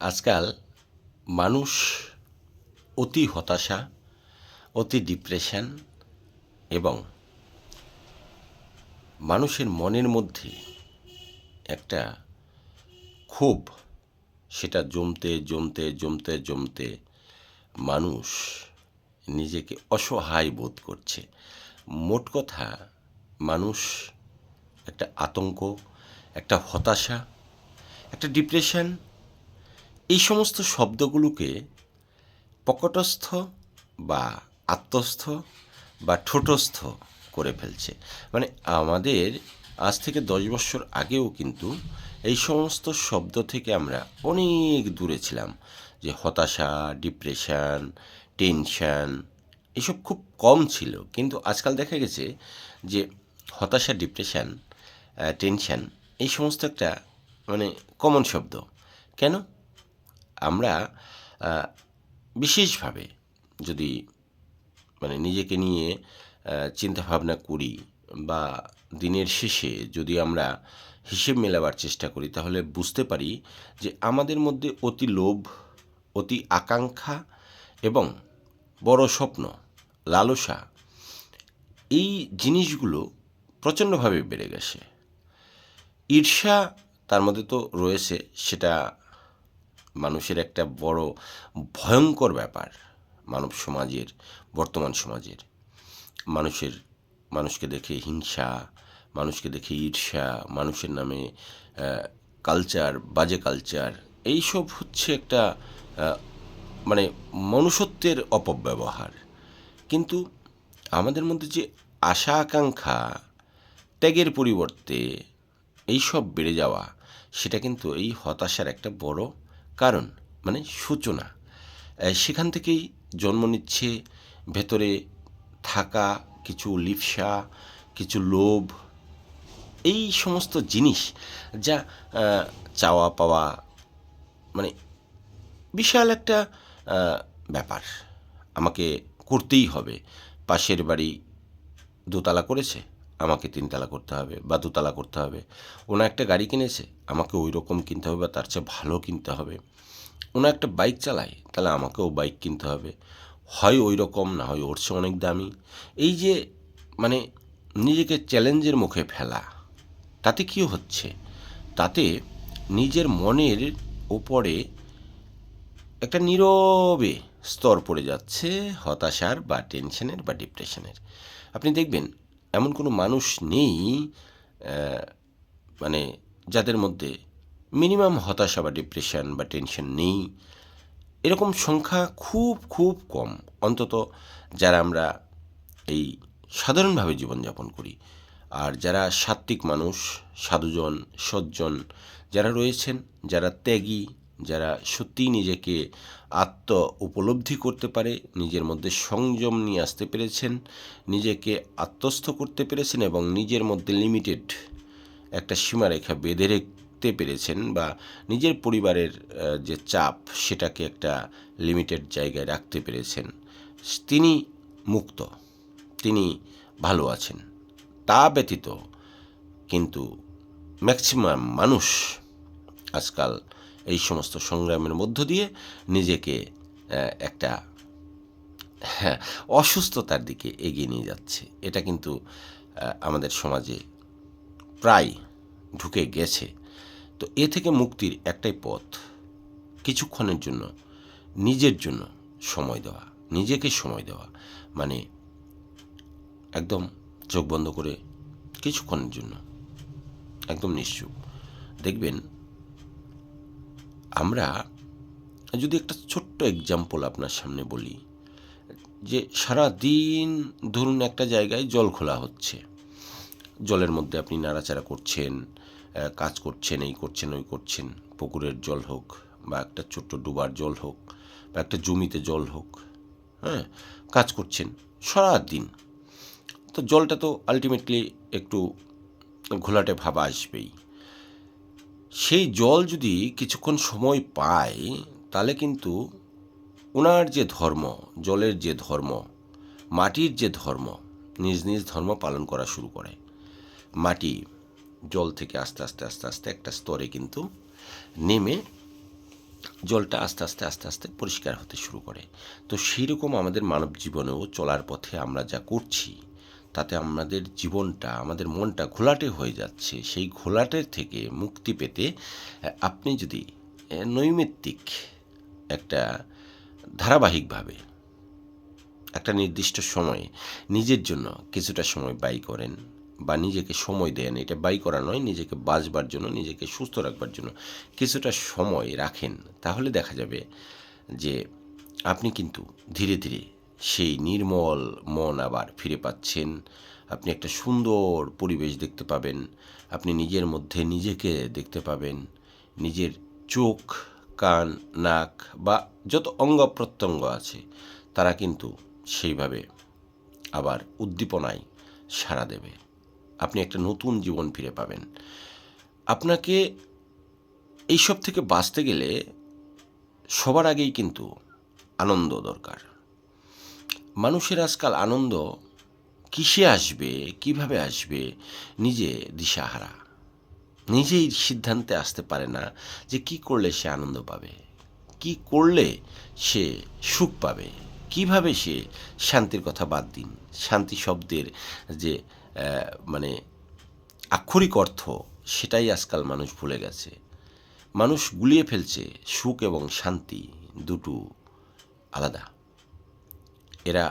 আজকাল মানুষ অতি হতাশা, অতি ডিপ্রেশন এবং মানুষের মনের মধ্যে একটা ক্ষোভ, সেটা জমতে জমতে জমতে জমতে মানুষ নিজেকে অসহায় বোধ করছে। মোট কথা, মানুষ একটা আতঙ্ক, একটা হতাশা, একটা ডিপ্রেশন এই সমস্ত শব্দগুলোকে পকটস্থ বা আত্মস্থ বা ঠোঁটস্থ করে ফেলছে। মানে আমাদের আজ থেকে দশ বছর আগেও কিন্তু এই সমস্ত শব্দ থেকে আমরা অনেক দূরে ছিলাম যে হতাশা, ডিপ্রেশন, টেনশান এসব খুব কম ছিল। কিন্তু আজকাল দেখা গেছে যে হতাশা, ডিপ্রেশান টেনশান এই সমস্ত একটা মানে কমন শব্দ। কেন? আমরা বিশেষভাবে যদি মানে নিজেকে নিয়ে চিন্তাভাবনা করি বা দিনের শেষে যদি আমরা হিসেব মেলাবার চেষ্টা করি, তাহলে বুঝতে পারি যে আমাদের মধ্যে অতি লোভ, অতি আকাঙ্ক্ষা এবং বড় স্বপ্ন, লালসা এই জিনিসগুলো প্রচণ্ডভাবে বেড়ে গেছে। ঈর্ষা তার মধ্যে তো রয়েছে, সেটা মানুষের একটা বড় ভয়ঙ্কর ব্যাপার মানব সমাজের, বর্তমান সমাজের। মানুষের, মানুষকে দেখে হিংসা, মানুষকে দেখে ঈর্ষা, মানুষের নামে কালচার বাজে কালচার এইসব হচ্ছে একটা মানে মনুষ্যত্বের অপব্যবহার। কিন্তু আমাদের মধ্যে যে আশা আকাঙ্ক্ষা, ত্যাগের পরিবর্তে এইসব বেড়ে যাওয়া, সেটা কিন্তু এই হতাশার একটা বড় কারণ মানে সূচনা। সেখান থেকেই জন্ম নিচ্ছে, ভেতরে থাকা কিছু লিপসা, কিছু লোভ, এই সমস্ত জিনিস যা চাওয়া পাওয়া মানে বিশাল একটা ব্যাপার। আমাকে করতেই হবে। পাশের বাড়ি দোতলা করেছে। আমাকে তিনতলা করতে হবে বা দুতলা করতে হবে। ওনা একটা গাড়ি কিনেছে, আমাকে ওই রকম কিনতে হবে বা তার চেয়ে ভালো কিনতে হবে। ওনা একটা বাইক চালায়, তাহলে আমাকেও বাইক কিনতে হবে। হয় ওই রকম না হয় ওর চেয়ে অনেক দামি। এই যে মানে নিজেকে চ্যালেঞ্জের মুখে ফেলা, তাতে কী হচ্ছে? তাতে নিজের মনের ওপরে একটা নীরবে স্তর পড়ে যাচ্ছে, হতাশার বা টেনশনের বা ডিপ্রেশনের আপনি দেখবেন এমন কোনো মানুষ নেই মানে যাদের মধ্যে মিনিমাম হতাশা বা ডিপ্রেশন বা টেনশন নেই। এরকম সংখ্যা খুব খুব কম। অন্তত যারা আমরা এই সাধারণভাবে জীবনযাপন করি। আর যারা সাত্ত্বিক মানুষ, সাধুজন, সজ্জন যারা রয়েছেন, যারা ত্যাগী যারা সত্যিই নিজেকে আত্ম উপলব্ধি করতে পারে, নিজের মধ্যে সংযম নিয়ে আসতে পেরেছেন, নিজেকে আত্মস্থ করতে পেরেছেন এবং নিজের মধ্যে লিমিটেড একটা সীমারেখা বেঁধে রাখতে পেরেছেন বা নিজের পরিবারের যে চাপ সেটাকে একটা লিমিটেড জায়গায় রাখতে পেরেছেন। তিনি মুক্ত, তিনি ভালো আছেন। তা ব্যতীত কিন্তু ম্যাক্সিমাম মানুষ আজকাল এই সমস্ত সংগ্রামের মধ্য দিয়ে নিজেকে একটা হ্যাঁ অসুস্থতার দিকে এগিয়ে নিয়ে যাচ্ছে। এটা কিন্তু আমাদের সমাজে প্রায় ঢুকে গেছে। তো এ থেকে মুক্তির একটাই পথ, কিছুক্ষণের জন্য, নিজের জন্য সময় দেওয়া, নিজেকে সময় দেওয়া। মানে একদম চোখ বন্ধ করে কিছুক্ষণের জন্য, একদম নিশ্চুপ। দেখবেন আমরা যদি একটা ছোট্ট এক্সাম্পল আপনার সামনে বলি, যে সারা দিন ধরুন একটা জায়গায় জল খোলা হচ্ছে, জলের মধ্যে আপনি নাড়াচাড়া করছেন কাজ করছেন, এই করছেন, ওই করছেন, পুকুরের জল হোক বা একটা ছোট্ট ডুবার জল হোক বা একটা জমিতে জল হোক হ্যাঁ কাজ করছেন সারা দিন তো জলটা তো আলটিমেটলি একটু ঘোলাটে ভাব আসবেই। সেই জল যদি কিছুক্ষণ সময় পায়, তাহলে কিন্তু ওনার যে ধর্ম, জলের যে ধর্ম, মাটির যে ধর্ম, নিজ নিজ ধর্ম পালন করা শুরু করে। মাটি জল থেকে আস্তে আস্তে আস্তে আস্তে একটা স্তরে কিন্তু নেমে জলটা আস্তে আস্তে আস্তে আস্তে পরিষ্কার হতে শুরু করে। তো সেই রকম আমাদের মানব জীবনেও চলার পথে আমরা যা করছি তাতে আমাদের জীবনটা, আমাদের মনটা ঘোলাটে হয়ে যাচ্ছে। সেই ঘোলাটের থেকে মুক্তি পেতে আপনি যদি নৈমিত্তিক একটা ধারাবাহিকভাবে একটা নির্দিষ্ট সময়ে নিজের জন্য কিছুটা সময় ব্যয় করেন বা নিজেকে সময় দেন, এটা ব্যয় করা নয়, নিজেকে বাঁচবার জন্য, নিজেকে সুস্থ রাখবার জন্য কিছুটা সময় রাখেন, তাহলে দেখা যাবে যে আপনি কিন্তু ধীরে ধীরে সেই নির্মল মন আবার ফিরে পাচ্ছেন। আপনি একটা সুন্দর পরিবেশ দেখতে পাবেন। আপনি নিজের মধ্যে নিজেকে দেখতে পাবেন। নিজের চোখ, কান, নাক বা যত অঙ্গ প্রত্যঙ্গ আছে, তারা কিন্তু সেইভাবে আবার উদ্দীপনায় সাড়া দেবে। আপনি একটা নতুন জীবন ফিরে পাবেন। আপনাকে এইসব থেকে বাঁচতে গেলে সবার আগেই কিন্তু আনন্দ দরকার। মানুষের আজকাল আনন্দ কিসে আসবে, কীভাবে আসবে? নিজে দিশাহারা। নিজেই সিদ্ধান্তে আসতে পারে না যে কি করলে সে আনন্দ পাবে, কি করলে সে সুখ পাবে, কীভাবে সে শান্তির কথা বাদ দিন। শান্তি শব্দের যে মানে আক্ষরিক অর্থ, সেটাই আজকাল মানুষ ভুলে গেছে। মানুষ গুলিয়ে ফেলছে সুখ এবং শান্তি, দুটো আলাদা। এরা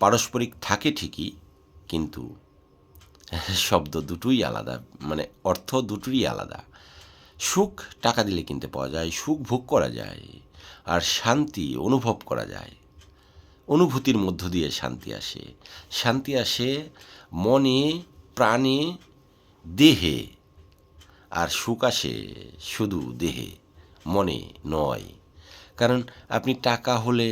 পারস্পরিক থাকে ঠিকই, কিন্তু শব্দ দুটোই আলাদা মানে অর্থ দুটোই আলাদা। সুখ টাকা দিলে কিনতে পাওয়া যায়, সুখ ভোগ করা যায়, আর শান্তি অনুভব করা যায়। অনুভূতির মধ্য দিয়ে শান্তি আসে। শান্তি আসে মনে, প্রাণে, দেহে। আর সুখ আসে শুধু দেহে, মনে নয়। কারণ আপনি টাকা হলে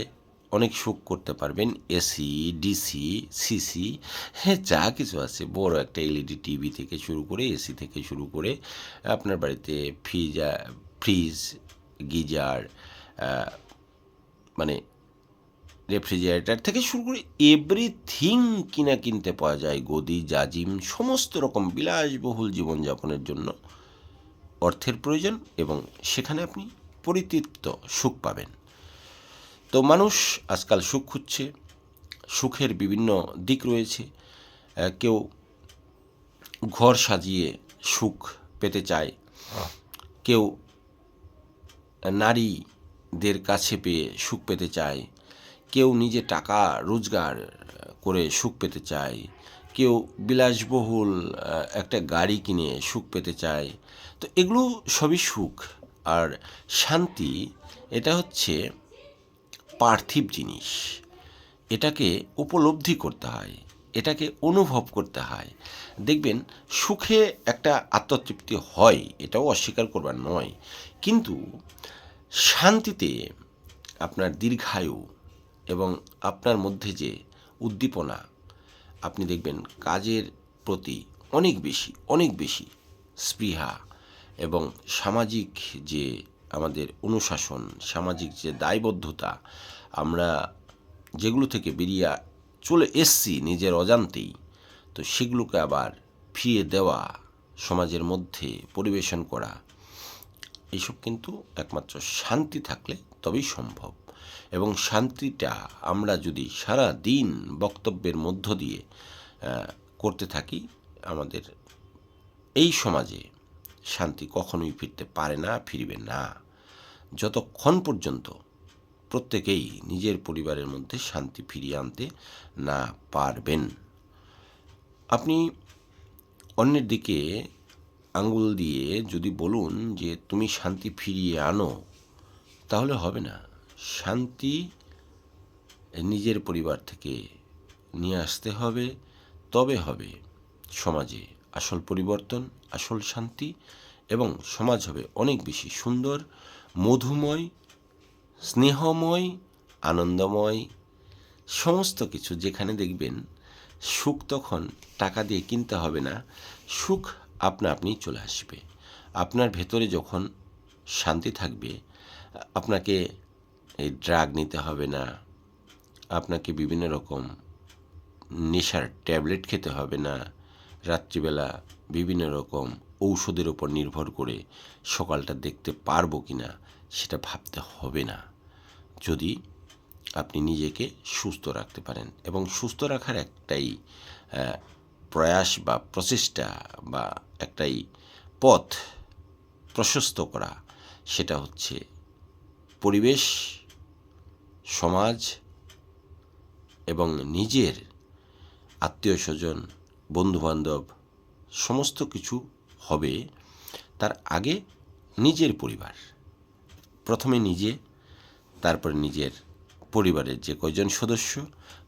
অনেক সুখ করতে পারবেন, এসি, ডিসি, সিসি হ্যাঁ যা কিছু আছে। বড় একটা এলইডি টিভি থেকে শুরু করে, এসি থেকে শুরু করে, আপনার বাড়িতে ফ্রিজ ফ্রিজ, গিজার মানে রেফ্রিজারেটার থেকে শুরু করে এভরিথিং কিনা কিনতে পাওয়া যায়, গদি, জাজিম, সমস্ত রকম বিলাসবহুল জীবনযাপনের জন্য অর্থের প্রয়োজন এবং সেখানে আপনি পরিতৃপ্ত, সুখ পাবেন। তো মানুষ আজকাল সুখ খুঁজছে সুখের বিভিন্ন দিক রয়েছে। কেউ ঘর সাজিয়ে সুখ পেতে চায় কেউ নারীদের কাছে পেয়ে সুখ পেতে চায় কেউ নিজে টাকা রোজগার করে সুখ পেতে চায় কেউ বিলাসবহুল একটা গাড়ি কিনে সুখ পেতে চায়। তো এগুলো সবই সুখ। আর শান্তি এটা হচ্ছে পার্থিব জিনিস। এটাকে উপলব্ধি করতে হয়, এটাকে অনুভব করতে হয়। দেখবেন, সুখে একটা আত্মতৃপ্তি হয়, এটাও অস্বীকার করবার নয়। কিন্তু শান্তিতে আপনার দীর্ঘায়ু এবং আপনার মধ্যে যে উদ্দীপনা, আপনি দেখবেন কাজের প্রতি অনেক বেশি অনেক বেশি স্পৃহা এবং সামাজিক যে আমাদের অনুশাসন, সামাজিক যে দায়বদ্ধতা, আমরা যেগুলো থেকে বেরিয়ে চলে এসছি নিজের অজান্তেই, তো সেগুলোকে আবার ফিরিয়ে দেওয়া, সমাজের মধ্যে পরিবেশন করা, এইসব কিন্তু একমাত্র শান্তি থাকলে তবেই সম্ভব। এবং শান্তিটা আমরা যদি সারা দিন বক্তব্যের মধ্য দিয়ে করতে থাকি, আমাদের এই সমাজে শান্তি কখনোই ফিরতে পারে না, ফিরবে না। যতক্ষণ পর্যন্ত প্রত্যেকেই নিজের পরিবারের মধ্যে শান্তি ফিরিয়ে আনতে না পারবেন। আপনি অন্যের দিকে আঙ্গুল দিয়ে যদি বলুন যে, তুমি শান্তি ফিরিয়ে আনো, তাহলে হবে না। শান্তি নিজের পরিবার থেকে নিয়ে আসতে হবে, তবে হবে সমাজে। আসল পরিবর্তন, আসল শান্তি এবং সমাজ হবে অনেক বেশি সুন্দর, মধুময়, স্নেহময়, আনন্দময়, সমস্ত কিছু যেখানে দেখবেন সুখ তখন টাকা দিয়ে কিনতে হবে না, সুখ আপনা আপনি চলে আসবে। আপনার ভেতরে যখন শান্তি থাকবে, আপনাকে এই ড্রাগ নিতে হবে না, আপনাকে বিভিন্ন রকম নেশার ট্যাবলেট খেতে হবে না রাত্রিবেলা বিভিন্ন রকম ঔষধের ওপর নির্ভর করে সকালটা দেখতে পারব কি না, সেটা ভাবতে হবে না। যদি আপনি নিজেকে সুস্থ রাখতে পারেন এবং সুস্থ রাখার একটাই প্রয়াস বা প্রচেষ্টা বা একটাই পথ প্রশস্ত করা, সেটা হচ্ছে পরিবেশ, সমাজ এবং নিজের আত্মীয় স্বজন বন্ধুবান্ধব, সমস্ত কিছু হবে তার আগে নিজের পরিবার। প্রথমে নিজে, তারপরে নিজের পরিবারের যে কয়জন সদস্য,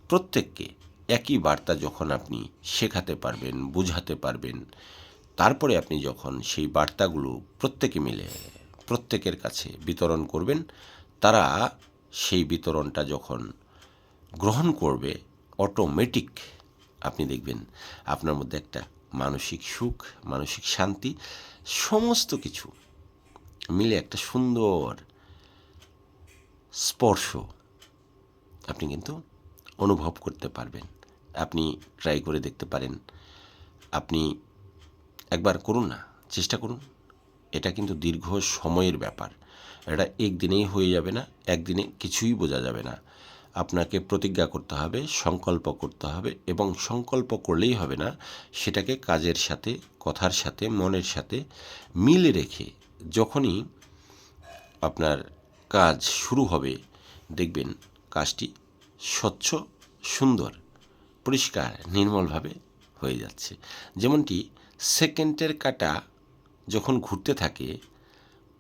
প্রত্যেককে একই বার্তা যখন আপনি শেখাতে পারবেন, বোঝাতে পারবেন, তারপরে আপনি যখন সেই বার্তাগুলো প্রত্যেকে মিলে, প্রত্যেকের কাছে বিতরণ করবেন, তারা সেই বিতরণটা যখন গ্রহণ করবে অটোমেটিক আপনি দেখবেন আপনার মধ্যে একটা মানসিক সুখ, মানসিক শান্তি, সমস্ত কিছু মিলে একটা সুন্দর স্পর্শ আপনি কিন্তু অনুভব করতে পারবেন। আপনি ট্রাই করে দেখতে পারেন। আপনি একবার করুন না, চেষ্টা করুন। এটা কিন্তু দীর্ঘ সময়ের ব্যাপার। এটা একদিনেই হয়ে যাবে না, একদিনে কিছুই বোঝা যাবে না। আপনাকে প্রতিজ্ঞা করতে হবে, সংকল্প করতে হবে এবং সংকল্প করলেই হবে না, সেটাকে কাজের সাথে, কথার সাথে, মনের সাথে মিলে রেখে যখনই আপনার কাজ শুরু হবে, দেখবেন কাজটি স্বচ্ছ, সুন্দর, পরিষ্কার, নির্মলভাবে হয়ে যাচ্ছে। যেমনটি সেকেন্ডের কাটা যখন ঘুরতে থাকে,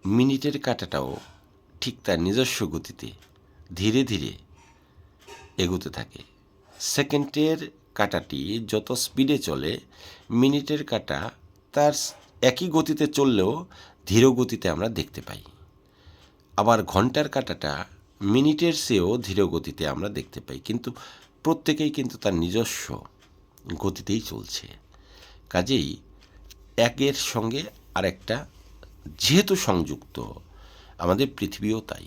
মিনিটের কাটাটাও ঠিক তার নিজস্ব গতিতে ধীরে ধীরে এগোতে থাকে। সেকেন্ডের কাটাটি যত স্পিডে চলে, মিনিটের কাটা তার একই গতিতে চললেও ধীর গতিতে আমরা দেখতে পাই। আবার ঘণ্টার কাটাটা মিনিটের চেয়েও ধীর গতিতে আমরা দেখতে পাই, কিন্তু প্রত্যেকেই কিন্তু তার নিজস্ব গতিতেই চলছে। কাজেই একের সঙ্গে আরেকটা যেহেতু সংযুক্ত, আমাদের পৃথিবীও তাই।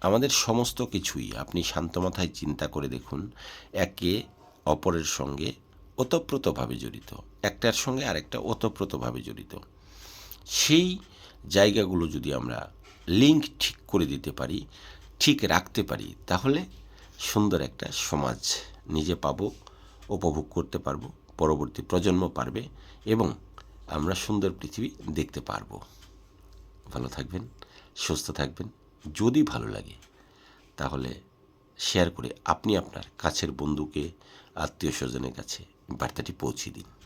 আমাদের সমস্ত কিছুই আপনি শান্ত মাথায় চিন্তা করে দেখুন, একে অপরের সঙ্গে ওতপ্রোতভাবে জড়িত, একটার সঙ্গে আরেকটা ওতপ্রোতভাবে জড়িত। সেই জায়গাগুলো যদি আমরা লিঙ্ক ঠিক করে দিতে পারি, ঠিক রাখতে পারি, তাহলে সুন্দর একটা সমাজ নিজে পাবো, উপভোগ করতে পারব, পরবর্তী প্রজন্ম পারবে এবং আমরা সুন্দর পৃথিবী দেখতে পারব। ভালো থাকবেন, সুস্থ থাকবেন। যদি ভালো লাগে, তাহলে শেয়ার করে আপনি আপনার কাছের বন্ধুকে, আত্মীয় স্বজনের কাছে বার্তাটি পৌঁছে দিন।